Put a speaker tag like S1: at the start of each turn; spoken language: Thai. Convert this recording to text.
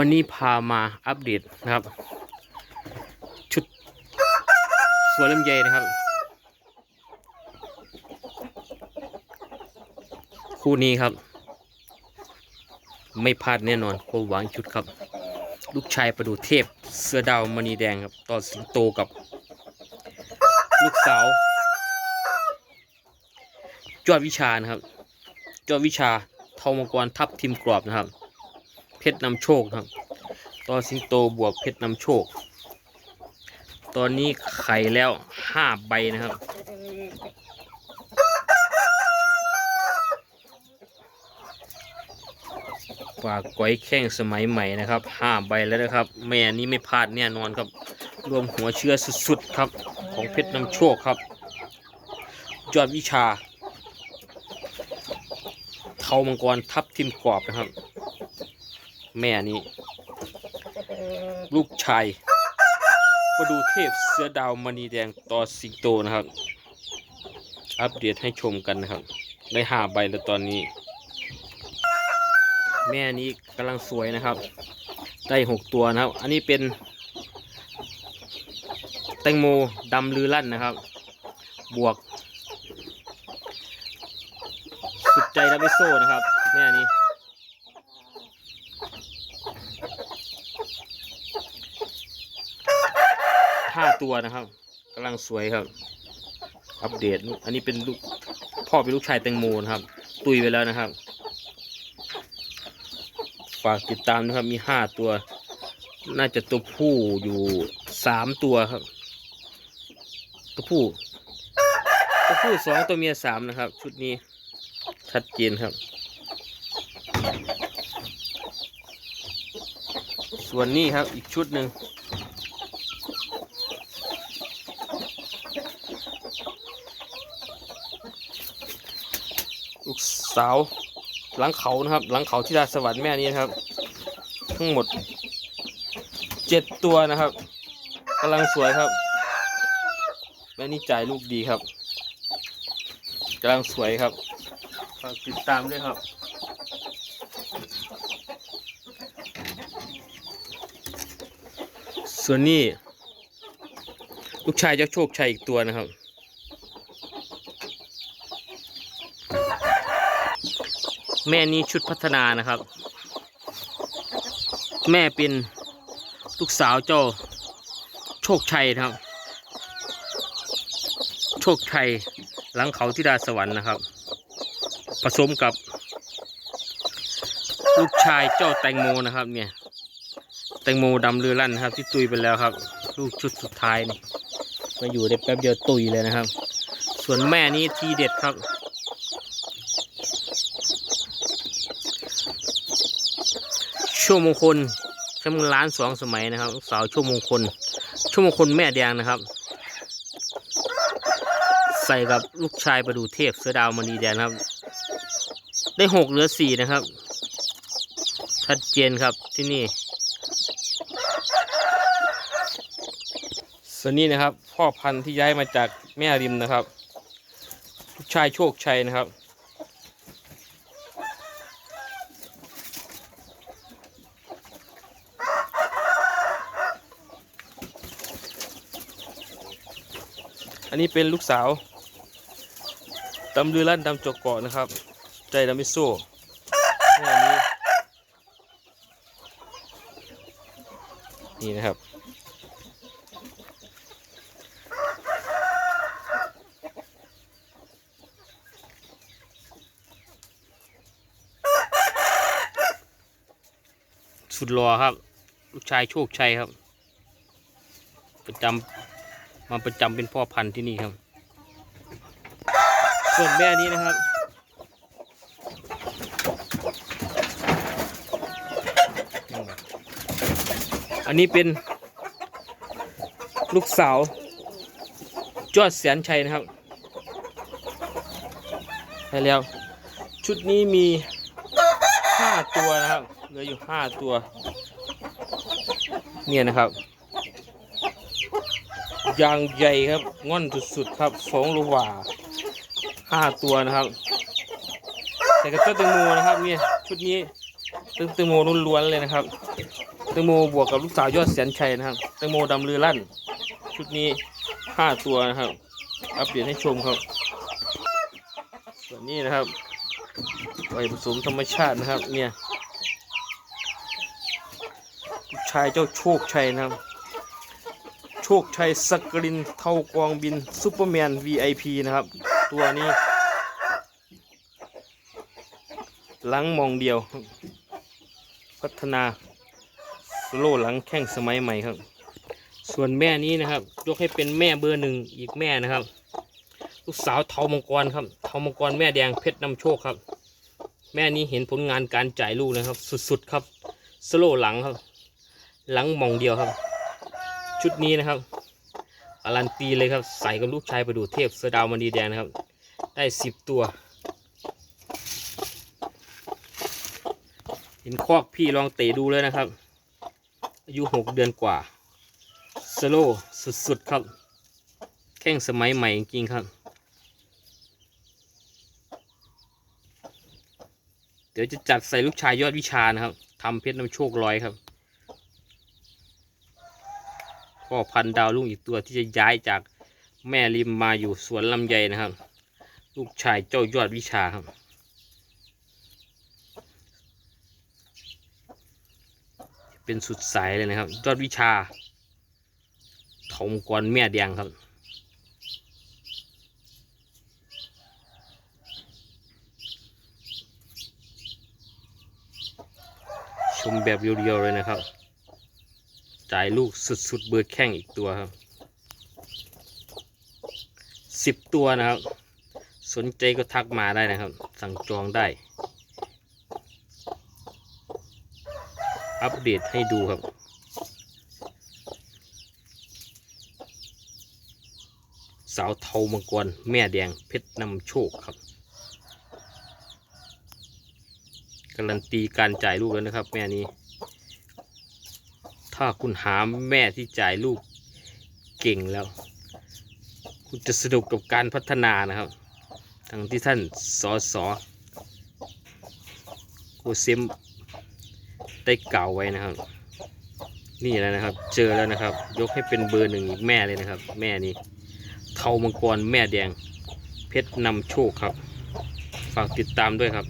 S1: วันนี้พามาอัปเดตนะครับ ชุดสวนลำไยนะครับ คู่นี้ครับ ไม่พลาดแน่นอนโคหวังชุดครับ ลูกชายประดูเทพเสื้อดาวมณีแดงครับต่อสิงโตกับ ลูกสาวจอดวิชานะครับ จอดวิชาเทามังกรทับทิมกรอบนะครับ ชรนำโชคครับ ต่อสิงโตบวกเพชรนำโชค ตอนนี้ไข่แล้วห้าใบนะครับฝากก้อยแข้งสมัยใหม่นะครับห้าใบแล้วนะครับ แม่นี้ไม่พลาดแน่นอนครับ รวมหัวเชื้อสุดๆครับ ของเพชรนำโชคครับ ยอดวิชาเทามังกรทับทิมกรอบนะครับ แม่นี้ ลูกชายประดูเทพเสือดาวมณีแดงต่อสิงโตนะครับ อัปเดตให้ชมกันนะครับ ได้ห้าใบแล้วตอนนี้ แม่นี้กำลังสวยนะครับ ได้หกตัวนะครับ อันนี้เป็นแตงโมดำลือลั่นนะครับ บวก สุดใจดับเบิลโซ่นะครับ แม่นี้ ตัวนะครับกำลังสวยครับ อัปเดต อันนี้เป็นลูกพ่อเป็นลูกชายแตงโมนะครับ ตุยไปแล้วนะครับ ฝากติดตามนะครับมีห้าตัว น่าจะตัวผู้อยู่สามตัวครับ ตัวผู้ ตัวผู้สองตัวเมียสามนะครับ ชุดนี้ชัดเจนครับ ส่วนนี้ครับอีกชุดหนึ่ง ลูกสาวหลังเขานะครับ หลังเขาที่ดาสวรรค์แม่นี้นะครับ ทั้งหมดเจ็ดตัวนะครับกำลังสวยครับแม่นี้จ่ายลูกดีครับกำลังสวยครับฝากติดตามด้วยครับส่วนนี้ลูกชายเจ้าโชคชัยอีกตัวนะครับ แม่นี้ชุดพัฒนานะครับ แม่เป็นลูกสาวเจ้าโชคชัยนะครับ โชคชัยหลังเขาที่ดาสวรรค์นะครับ ผสมกับ ลูกชายเจ้าแตงโมนะครับ เนี่ยแตงโมดำเรือลั่นนะครับ ที่ตุยไปแล้วครับ ลูกชุดสุดท้ายนี่มาอยู่ได้แป๊บเดียวตุยเลยนะครับ ส่วนแม่นี้ทีเด็ดครับ ช่วงมงคลแชมป์ล้านสองสมัยนะครับสาวช่วงมงคล ช่วงมงคลแม่แดงนะครับ ใส่กับลูกชายประดูเทพเสือดาวมณีแดงครับ ได้หกเหลือสี่นะครับ ชัดเจนครับที่นี่ส่วนนี้นะครับ พ่อพันธุ์ที่ย้ายมาจากแม่ริมนะครับลูกชายโชคชัยนะครับ อันนี้เป็นลูกสาวตำลือลั่นดำจกเกาะนะครับ ใจดำมิโซ่แม่นี้นี่นะครับ สุดรอครับ ลูกชายโชคชัยครับประจำ มาประจำเป็นพ่อพันธุ์ที่นี่ครับ ส่วนแม่นี้นะครับ อันนี้เป็น ลูกสาวจอดแสนชัยนะครับใช่แล้ว ชุดนี้มีห้าตัวนะครับเหลืออยู่ห้าตัว เนี่ยนะครับ ยางใหญ่ครับง่อนสุดๆครับสองโลกว่าห้าตัวนะครับใส่กระเตื้อแตงโมนะครับเนี่ยชุดนี้ตึงแตงโมล้วนๆเลยนะครับแตงโมบวกกับลูกสาวยอดแสนชัยนะครับแตงโมดำลือลั่น ชุดนี้ห้าตัวนะครับ อัปเดตให้ชมครับ ส่วนนี้นะครับไก่ผสมธรรมชาตินะครับเนี่ยลูกชายเจ้าโชคชัยนะครับ ชคชัยสกรินเท่ากองบินซูเปอร์แมน VIP นะครับ ตัวนี้หลังมองเดียว พัฒนาสโลหลังแข้งสมัยใหม่ครับ ส่วนแม่นี้นะครับ ยกให้เป็นแม่เบอร์หนึ่งอีกแม่นะครับ ลูกสาวเทามังกรครับเทามังกรแม่แดงเพชรนำโชคครับ แม่นี้เห็นผลงานการจ่ายลูกนะครับ สุดๆครับสโลหลังครับ หลังมองเดียวครับ ชุดนี้นะครับการันตีเลยครับ ใส่กับลูกชายประดูเทพเสดาวมณีแดงนะครับ ได้สิบตัว เห็นคอกพี่ลองเตะดูเลยนะครับ อายุหกเดือนกว่า สโลสุดๆครับ แข้งสมัยใหม่จริงๆครับ เดี๋ยวจะจัดใส่ลูกชายยอดวิชานะครับทำเพชรน้ำโชคร้อยครับ พ่อพันธุ์ดาวลุงอีกตัวที่จะย้ายจากแม่ริมมาอยู่สวนลำไยนะครับ ลูกชายเจ้ายอดวิชาครับเป็นสุดสายเลยนะครับ ยอดวิชาทอมกรแม่แดงครับชมแบบเรียวๆเลยนะครับ จ่ายลูกสุดๆเบอร์แข้งอีกตัวครับสิบตัวนะครับ สนใจก็ทักมาได้นะครับ สั่งจองได้ อัปเดตให้ดูครับ สาวเทามังกรแม่แดงเพชรนำโชคครับ การันตีการจ่ายลูกแล้วนะครับ แม่นี้ ถ้าคุณหาแม่ที่จ่ายลูกเก่งแล้ว คุณจะสนุกกับการพัฒนานะครับ ทั้งที่ท่านสอสอโกเซมได้กล่าวไว้นะครับ นี่แล้วนะครับ เจอแล้วนะครับ ยกให้เป็นเบอร์หนึ่งอีกแม่เลยนะครับ แม่นี้เทามังกรแม่แดง เพชรนำโชคครับ ฝากติดตามด้วยครับ